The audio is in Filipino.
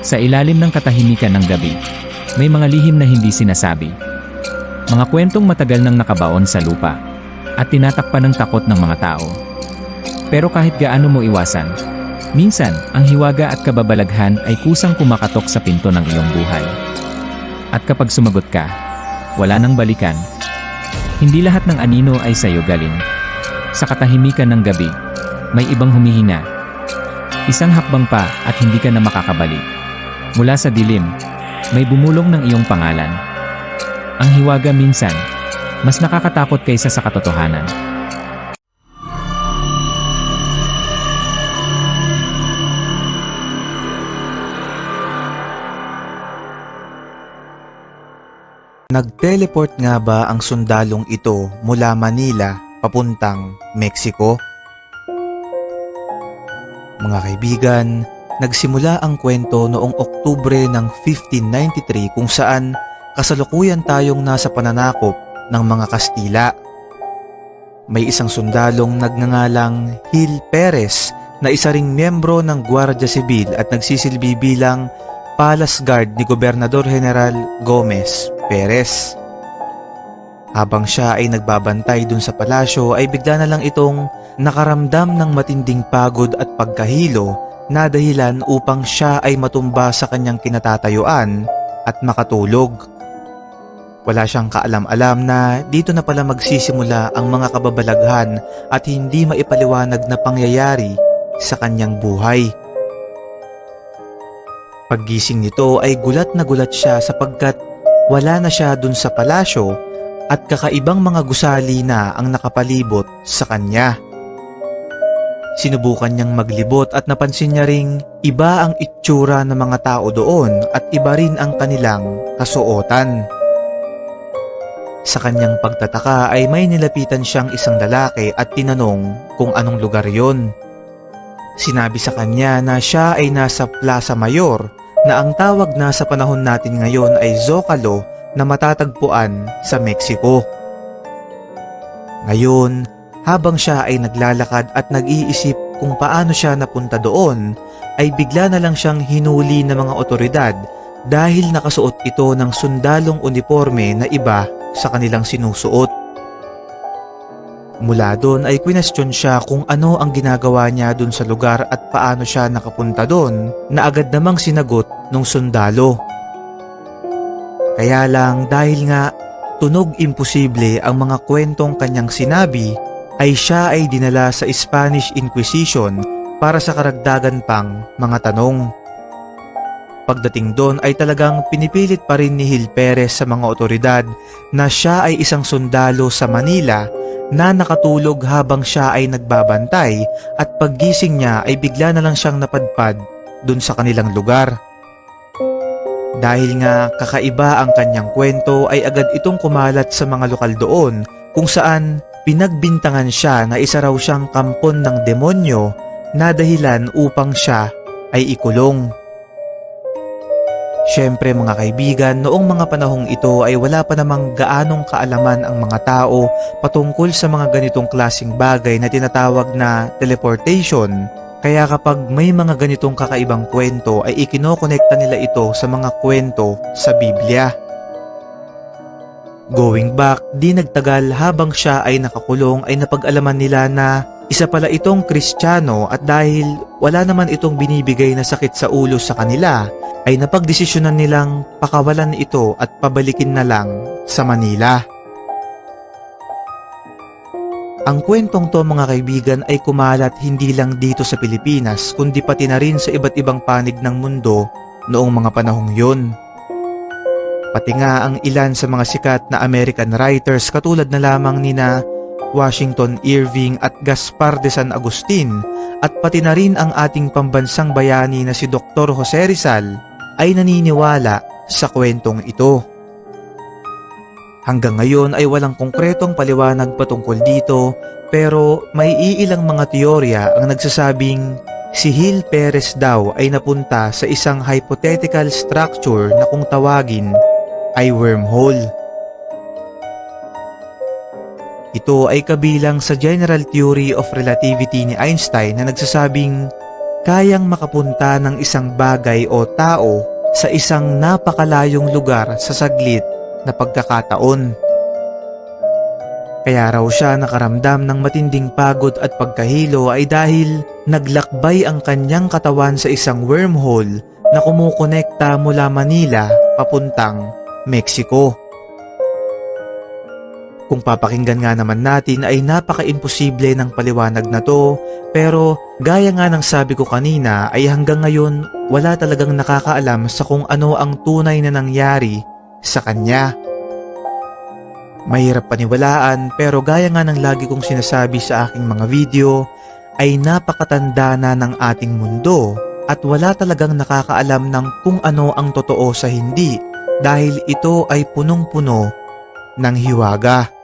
Sa ilalim ng katahimikan ng gabi, may mga lihim na hindi sinasabi. Mga kwentong matagal nang nakabaon sa lupa at tinatakpan ng takot ng mga tao. Pero kahit gaano mo iwasan, minsan ang hiwaga at kababalaghan ay kusang kumakatok sa pinto ng iyong buhay. At kapag sumagot ka, wala nang balikan. Hindi lahat ng anino ay sa'yo galing. Sa katahimikan ng gabi, may ibang humihina. Isang hakbang pa at hindi ka na makakabalik. Mula sa dilim, may bumulong ng iyong pangalan. Ang hiwaga minsan, mas nakakatakot kaysa sa katotohanan. Nag-teleport nga ba ang sundalong ito mula Manila papuntang Mexico? Mga kaibigan, nagsimula ang kwento noong Oktubre ng 1593 kung saan kasalukuyan tayong nasa pananakop ng mga Kastila. May isang sundalong nagngangalang Gil Perez na isa ring miyembro ng Guardia Civil at nagsisilbi bilang Palace Guard ni Gobernador General Gomez Perez. Habang siya ay nagbabantay dun sa palasyo ay bigla na lang itong nakaramdam ng matinding pagod at pagkahilo na dahilan upang siya ay matumba sa kanyang kinatatayuan at makatulog. Wala siyang kaalam-alam na dito na pala magsisimula ang mga kababalaghan at hindi maipaliwanag na pangyayari sa kanyang buhay. Paggising nito ay gulat na gulat siya sapagkat wala na siya dun sa palasyo at kakaibang mga gusali na ang nakapalibot sa kanya. Sinubukan niyang maglibot at napansin niya ring iba ang itsura ng mga tao doon at iba rin ang kanilang kasuotan. Sa kanyang pagtataka ay may nilapitan siyang isang lalaki at tinanong kung anong lugar yon. Sinabi sa kanya na siya ay nasa Plaza Mayor na ang tawag na sa panahon natin ngayon ay Zocalo na matatagpuan sa Mexico. Ngayon, habang siya ay naglalakad at nag-iisip kung paano siya napunta doon, ay bigla na lang siyang hinuli ng mga otoridad dahil nakasuot ito ng sundalong uniforme na iba sa kanilang sinusuot. Mula doon ay kwinestyon siya kung ano ang ginagawa niya doon sa lugar at paano siya nakapunta doon na agad namang sinagot ng sundalo. Kaya lang dahil nga tunog imposible ang mga kwentong kanyang sinabi ay siya ay dinala sa Spanish Inquisition para sa karagdagan pang mga tanong. Pagdating doon ay talagang pinipilit pa rin ni Gil Perez sa mga otoridad na siya ay isang sundalo sa Manila na nakatulog habang siya ay nagbabantay at paggising niya ay bigla na lang siyang napadpad dun sa kanilang lugar. Dahil nga kakaiba ang kanyang kwento ay agad itong kumalat sa mga lokal doon kung saan pinagbintangan siya na isa raw siyang kampon ng demonyo na dahilan upang siya ay ikulong. Siyempre mga kaibigan, noong mga panahong ito ay wala pa namang gaanong kaalaman ang mga tao patungkol sa mga ganitong klasing bagay na tinatawag na teleportation. Kaya kapag may mga ganitong kakaibang kwento ay ikinokonekta nila ito sa mga kwento sa Biblia. Going back, di nagtagal habang siya ay nakakulong ay napag-alaman nila na isa pala itong kristyano at dahil wala naman itong binibigay na sakit sa ulo sa kanila, ay napagdesisyonan nilang pakawalan ito at pabalikin na lang sa Manila. Ang kwentong to mga kaibigan ay kumalat hindi lang dito sa Pilipinas kundi pati na rin sa iba't ibang panig ng mundo noong mga panahong yun. Pati nga ang ilan sa mga sikat na American writers katulad na lamang nina Washington Irving at Gaspar de San Agustin at pati na rin ang ating pambansang bayani na si Dr. Jose Rizal ay naniniwala sa kwentong ito. Hanggang ngayon ay walang konkretong paliwanag patungkol dito pero may iilang mga teorya ang nagsasabing si Gil Perez daw ay napunta sa isang hypothetical structure na kung tawagin ay wormhole. Ito ay kabilang sa general theory of relativity ni Einstein na nagsasabing kayang makapunta ng isang bagay o tao sa isang napakalayong lugar sa saglit na pagkakataon. Kaya raw siya nakaramdam ng matinding pagod at pagkahilo ay dahil naglakbay ang kanyang katawan sa isang wormhole na kumukonekta mula Manila papuntang Mexico. Kung papakinggan nga naman natin ay napaka-imposible ng paliwanag na to pero gaya nga ng sabi ko kanina ay hanggang ngayon wala talagang nakakaalam sa kung ano ang tunay na nangyari sa kanya. Mahirap paniwalaan pero gaya nga ng lagi kong sinasabi sa aking mga video ay napakatanda na ng ating mundo at wala talagang nakakaalam ng kung ano ang totoo sa hindi dahil ito ay punong-puno ng hiwaga.